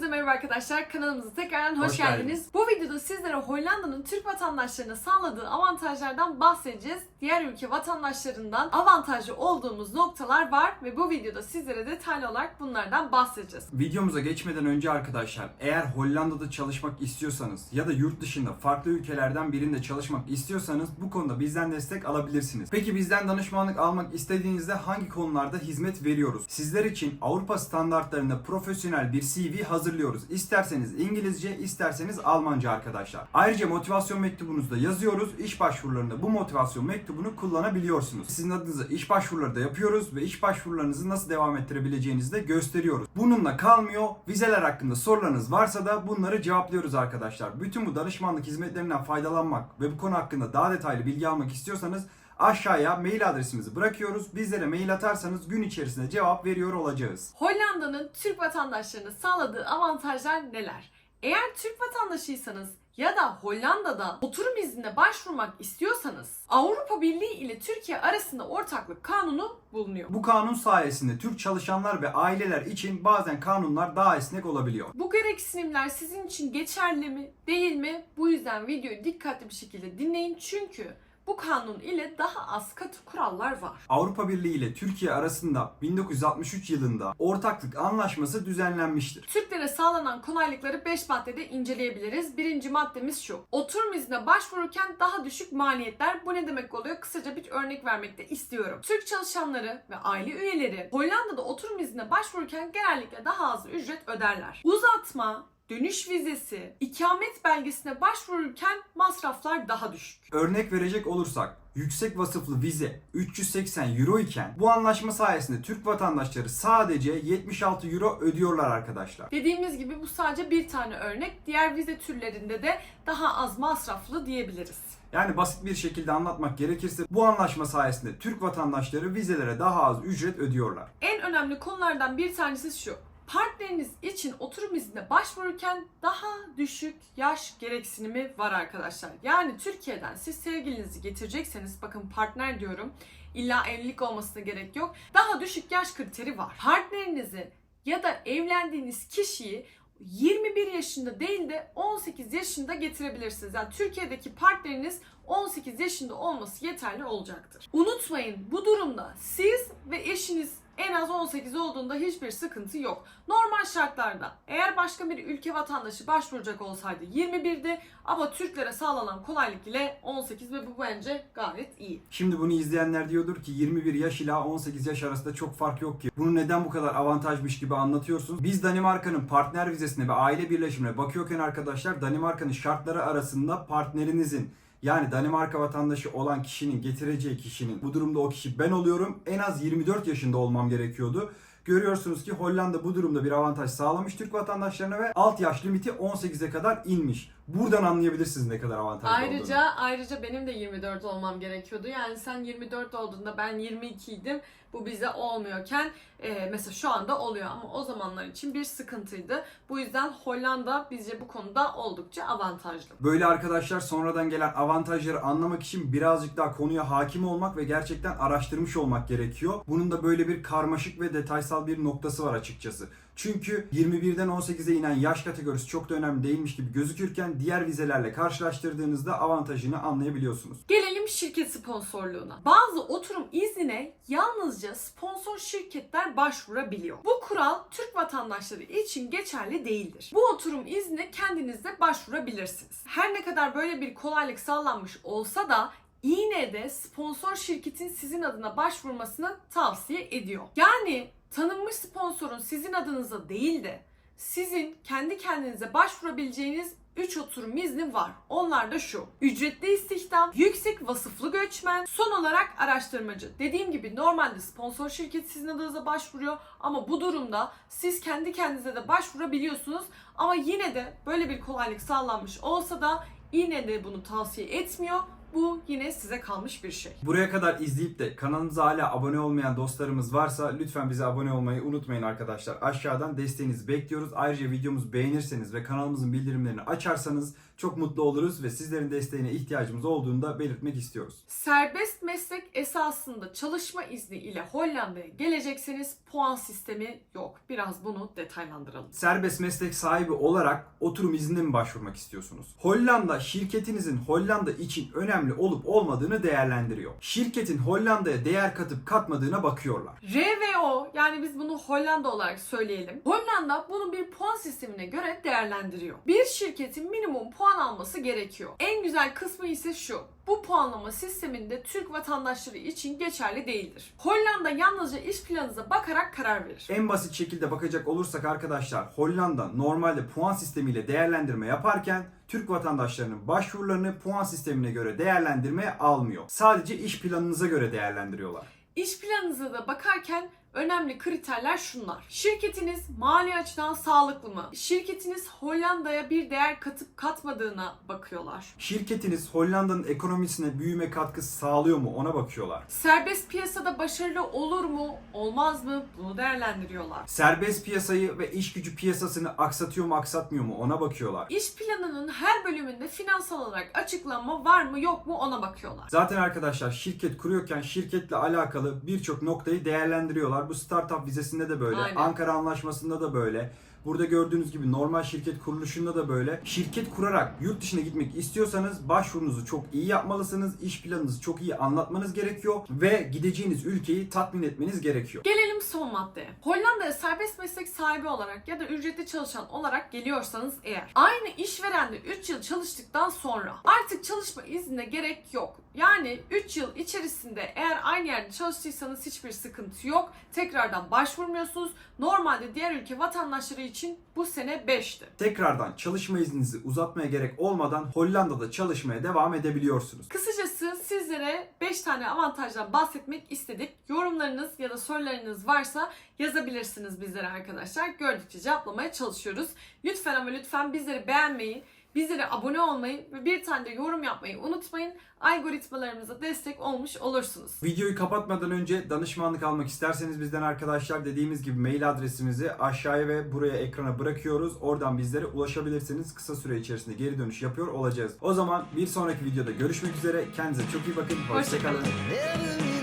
Hepinize merhaba arkadaşlar. Kanalımıza tekrardan hoş, Hoş geldiniz. geldiniz. Bu videoda sizlere Hollanda'nın Türk vatandaşlarına sağladığı avantajlardan bahsedeceğiz. Diğer ülke vatandaşlarından avantajlı olduğumuz noktalar var ve bu videoda sizlere detaylı olarak bunlardan bahsedeceğiz. Videomuza geçmeden önce arkadaşlar eğer Hollanda'da çalışmak istiyorsanız ya da yurt dışında farklı ülkelerden birinde çalışmak istiyorsanız bu konuda bizden destek alabilirsiniz. Peki bizden danışmanlık almak istediğinizde hangi konularda hizmet veriyoruz? Sizler için Avrupa standartlarında profesyonel bir CV hazırlıyoruz. İsterseniz İngilizce, isterseniz Almanca arkadaşlar. Ayrıca motivasyon mektubunuzda yazıyoruz. İş başvurularında bu motivasyon mektubunu kullanabiliyorsunuz. Sizin adınıza iş başvuruları da yapıyoruz ve iş başvurularınızı nasıl devam ettirebileceğinizi de gösteriyoruz. Bununla kalmıyor. Vizeler hakkında sorularınız varsa da bunları cevaplıyoruz arkadaşlar. Bütün bu danışmanlık hizmetlerinden faydalanmak ve bu konu hakkında daha detaylı bilgi almak istiyorsanız aşağıya mail adresimizi bırakıyoruz. Bizlere mail atarsanız gün içerisinde cevap veriyor olacağız. Hollanda'nın Türk vatandaşlarına sağladığı avantajlar neler? Eğer Türk vatandaşıysanız ya da Hollanda'da oturum iznine başvurmak istiyorsanız Avrupa Birliği ile Türkiye arasında ortaklık kanunu bulunuyor. Bu kanun sayesinde Türk çalışanlar ve aileler için bazen kanunlar daha esnek olabiliyor. Bu gereksinimler sizin için geçerli mi, değil mi? Bu yüzden videoyu dikkatli bir şekilde dinleyin çünkü bu kanun ile daha az katı kurallar var. Avrupa Birliği ile Türkiye arasında 1963 yılında ortaklık anlaşması düzenlenmiştir. Türklere sağlanan kolaylıkları 5 maddede inceleyebiliriz. Birinci maddemiz şu. Oturum iznine başvururken daha düşük maliyetler. Bu ne demek oluyor? Kısaca bir örnek vermek de istiyorum. Türk çalışanları ve aile üyeleri Hollanda'da oturum iznine başvururken genellikle daha az ücret öderler. Uzatma, dönüş vizesi, ikamet belgesine başvururken masraflar daha düşük. Örnek verecek olursak yüksek vasıflı vize 380 euro iken bu anlaşma sayesinde Türk vatandaşları sadece 76 euro ödüyorlar arkadaşlar. Dediğimiz gibi bu sadece bir tane örnek. Diğer vize türlerinde de daha az masraflı diyebiliriz. Yani basit bir şekilde anlatmak gerekirse bu anlaşma sayesinde Türk vatandaşları vizelere daha az ücret ödüyorlar. En önemli konulardan bir tanesi şu. Partneriniz için oturum iznine başvururken daha düşük yaş gereksinimi var arkadaşlar. Yani Türkiye'den siz sevgilinizi getirecekseniz bakın partner diyorum. İlla evlilik olmasına gerek yok. Daha düşük yaş kriteri var. Partnerinizi ya da evlendiğiniz kişiyi 21 yaşında değil de 18 yaşında getirebilirsiniz. Yani Türkiye'deki partneriniz 18 yaşında olması yeterli olacaktır. Unutmayın bu durumda siz ve eşiniz en az 18 olduğunda hiçbir sıkıntı yok. Normal şartlarda eğer başka bir ülke vatandaşı başvuracak olsaydı 21'di ama Türklere sağlanan kolaylık ile 18 ve bu bence gayet iyi. Şimdi bunu izleyenler diyordur ki 21 yaş ile 18 yaş arasında çok fark yok ki. Bunu neden bu kadar avantajmış gibi anlatıyorsunuz? Biz Danimarka'nın partner vizesine ve aile birleşimine bakıyorken arkadaşlar Danimarka'nın şartları arasında partnerinizin yani Danimarka vatandaşı olan kişinin getireceği kişinin bu durumda o kişi ben oluyorum en az 24 yaşında olmam gerekiyordu. Görüyorsunuz ki Hollanda bu durumda bir avantaj sağlamış Türk vatandaşlarına ve alt yaş limiti 18'e kadar inmiş. Buradan anlayabilirsiniz ne kadar avantajlı olduğunu. Ayrıca ayrıca benim de 24 olmam gerekiyordu. Yani sen 24 olduğunda ben 22 idim. Bu bize olmuyorken e, mesela şu anda oluyor ama o zamanlar için bir sıkıntıydı. Bu yüzden Hollanda bizce bu konuda oldukça avantajlı. Böyle arkadaşlar sonradan gelen avantajları anlamak için birazcık daha konuya hakim olmak ve gerçekten araştırmış olmak gerekiyor. Bunun da böyle bir karmaşık ve detaysal bir noktası var açıkçası. Çünkü 21'den 18'e inen yaş kategorisi çok da önemli değilmiş gibi gözükürken diğer vizelerle karşılaştırdığınızda avantajını anlayabiliyorsunuz. Gelelim şirket sponsorluğuna. Bazı oturum iznine yalnızca sponsor şirketler başvurabiliyor. Bu kural Türk vatandaşları için geçerli değildir. Bu oturum iznine kendiniz de başvurabilirsiniz. Her ne kadar böyle bir kolaylık sağlanmış olsa da yine de sponsor şirketin sizin adına başvurmasını tavsiye ediyor. Yani tanınmış sponsorun sizin adınıza değil de sizin kendi kendinize başvurabileceğiniz 3 oturum izni var. Onlar da şu. Ücretli istihdam, yüksek vasıflı göçmen, son olarak araştırmacı. Dediğim gibi normalde sponsor şirket sizin adınıza başvuruyor ama bu durumda siz kendi kendinize de başvurabiliyorsunuz. Ama yine de böyle bir kolaylık sağlanmış olsa da yine de bunu tavsiye etmiyor. Bu yine size kalmış bir şey. Buraya kadar izleyip de kanalımıza hala abone olmayan dostlarımız varsa lütfen bize abone olmayı unutmayın arkadaşlar. Aşağıdan desteğinizi bekliyoruz. Ayrıca videomuzu beğenirseniz ve kanalımızın bildirimlerini açarsanız çok mutlu oluruz ve sizlerin desteğine ihtiyacımız olduğunu da belirtmek istiyoruz. Serbest meslek esasında çalışma izni ile Hollanda'ya gelecekseniz puan sistemi yok. Biraz bunu detaylandıralım. Serbest meslek sahibi olarak oturum iznine mi başvurmak istiyorsunuz? Hollanda şirketinizin Hollanda için önemli olup olmadığını değerlendiriyor. Şirketin Hollanda'ya değer katıp katmadığına bakıyorlar. RVO yani biz bunu Hollanda olarak söyleyelim. Hollanda bunu bir puan sistemine göre değerlendiriyor. Bir şirketin minimum puan alması gerekiyor. En güzel kısmı ise şu. Bu puanlama sisteminde Türk vatandaşları için geçerli değildir. Hollanda yalnızca iş planınıza bakarak karar verir. En basit şekilde bakacak olursak arkadaşlar Hollanda normalde puan sistemiyle değerlendirme yaparken Türk vatandaşlarının başvurularını puan sistemine göre değerlendirmeye almıyor. Sadece iş planınıza göre değerlendiriyorlar. İş planınıza da bakarken önemli kriterler şunlar. Şirketiniz mali açıdan sağlıklı mı? Şirketiniz Hollanda'ya bir değer katıp katmadığına bakıyorlar. Şirketiniz Hollanda'nın ekonomisine büyüme katkısı sağlıyor mu ona bakıyorlar. Serbest piyasada başarılı olur mu, olmaz mı? Bunu değerlendiriyorlar. Serbest piyasayı ve iş gücü piyasasını aksatıyor mu aksatmıyor mu ona bakıyorlar. İş planının her bölümünde finansal olarak açıklanma var mı yok mu ona bakıyorlar. Zaten arkadaşlar şirket kuruyorken şirketle alakalı birçok noktayı değerlendiriyorlar. Bu startup vizesinde de böyle, Aynen. Ankara Anlaşması'nda da böyle. Burada gördüğünüz gibi normal şirket kuruluşunda da böyle. Şirket kurarak yurt dışına gitmek istiyorsanız başvurunuzu çok iyi yapmalısınız. İş planınızı çok iyi anlatmanız gerekiyor ve gideceğiniz ülkeyi tatmin etmeniz gerekiyor. Gelelim son maddeye. Hollanda'ya serbest meslek sahibi olarak ya da ücretli çalışan olarak geliyorsanız eğer aynı işverende 3 yıl çalıştıktan sonra artık çalışma iznine gerek yok. Yani 3 yıl içerisinde eğer aynı yerde çalıştıysanız hiçbir sıkıntı yok. Tekrardan başvurmuyorsunuz. Normalde diğer ülke vatandaşları için bu sene 5'ti. Tekrardan çalışma izninizi uzatmaya gerek olmadan Hollanda'da çalışmaya devam edebiliyorsunuz. Kısacası sizlere 5 tane avantajdan bahsetmek istedik. Yorumlarınız ya da sorularınız varsa yazabilirsiniz bizlere arkadaşlar. Gördükçe cevaplamaya çalışıyoruz. Lütfen ama lütfen bizleri beğenmeyi, bizlere abone olmayı ve bir tane de yorum yapmayı unutmayın. Algoritmalarımıza destek olmuş olursunuz. Videoyu kapatmadan önce danışmanlık almak isterseniz bizden arkadaşlar dediğimiz gibi mail adresimizi aşağıya ve buraya ekrana bırakıyoruz. Oradan bizlere ulaşabilirsiniz. Kısa süre içerisinde geri dönüş yapıyor olacağız. O zaman bir sonraki videoda görüşmek üzere. Kendinize çok iyi bakın. Hoşçakalın. Never